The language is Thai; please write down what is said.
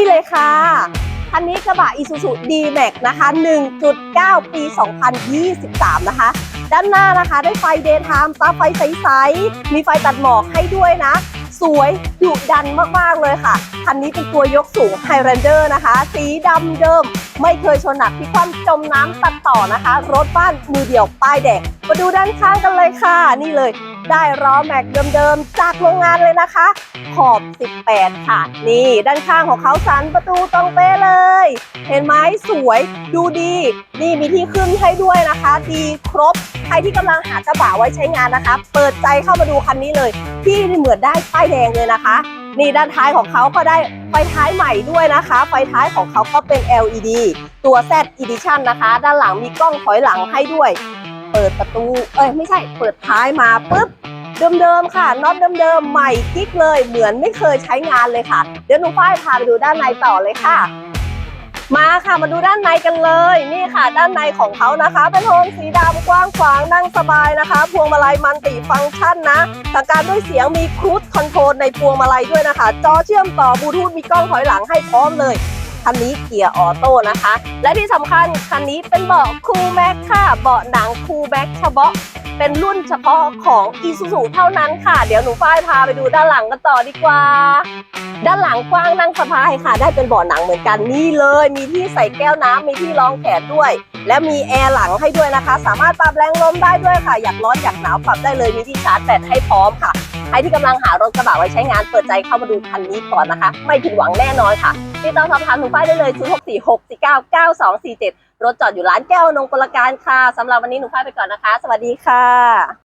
ี่เลยค่ะคันนี้กระบะ Isuzu D-Max นะคะ 1.9 ปี 2023 นะคะ ด้านหน้านะคะได้ไฟเดย์ไทม์ตาไฟใส ๆ มีไฟตัดหมอกให้ด้วยนะ สวยดุดันมาก ๆ เลยค่ะ คันนี้เป็นตัวยกสูง Highlander นะคะ สีดำเดิม ไม่เคยชนหนักพิความจมน้ำตัดต่อนะคะ รถบ้านมือเดียวป้ายแดง มาดูด้านข้างกันเลยค่ะ นี่เลย ได้ล้อแม็กเดิมๆ จากโรงงานเลยนะคะ ขอบ 18 ค่ะ นี่ ด้านข้างของเขาสันประตูตรงเป๊ะเลย เห็นไหมสวยดูดี นี่มีที่ขึ้นให้ด้วยนะคะ ดีครบ ใครที่กำลังหากระบะไว้ใช้งานนะคะ เปิดใจเข้ามาดูคันนี้เลย ที่เหมือนได้ป้ายแดงเลยนะคะนี่ด้านท้ายของเขาก็ได้ไฟท้ายใหม่ด้วยนะคะ ไฟท้ายของเขาก็เป็น LED ตัว Z Edition นะคะ ด้านหลังมีกล้องถอยหลังให้ด้วย เปิดประตู เอ้ยไม่ใช่ เปิดท้ายมาปุ๊บ เดิมๆค่ะน็อตเดิมๆใหม่กิ๊กเลย เหมือนไม่เคยใช้งานเลยค่ะ เดี๋ยวหนูฝ้ายพาไปดูด้านในต่อเลยค่ะ มาค่ะมาดูด้านในกันเลย นี่ค่ะ ด้านในของเขานะคะ เป็นโทนสีดำกว้างขวางนั่งสบายนะคะ พวงมาลัยมันติฟังก์ชันนะสั่งการด้วยเสียงมีครูดคอนโทรลในพวงมาลัยด้วยนะคะ จอเชื่อมต่อบลูทูธมีกล้องถอยหลังให้พร้อมเลยคันนี้เกียร์ออโต้นะคะ และที่สำคัญคันนี้เป็นเบาะคูลแม็กค่ะ เบาะหนังคูลแม็กเฉพาะ เป็นรุ่นเฉพาะของ i s u z u เท่านั้นค่ะ เดี๋ยวหนูฝ้ายพาไปดูด้านหลังกันต่อดีกว่า ด้านหลังกว้างนั่งสบายค่ะ ได้เป็นเบาะหนังเหมือนกันนี่เลย มีที่ใส่แก้วน้ำมีที่รองแขนด้วย และมีแอร์หลังให้ด้วยนะคะ สามารถปรับแรงลมได้ด้วยค่ะ อยากร้อนอยากหนาวปรับได้เลยมีที่ชาร์จแบตให้พร้อมค่ะใครที่กำลังหารถกระบะไว้ใช้งานเปิดใจเข้ามาดูคันนี้ก่อนนะคะ ไม่ผิดหวังแน่นอนค่ะ ติดต่อสอบถามหนูฝ้ายได้เลย 0 6 4 6 4 9 9 2 4 7 รถจอดอยู่ร้านแก้วนงกลการค่ะสำหรับวันนี้หนูฝ้ายไปก่อนนะคะ สวัสดีค่ะ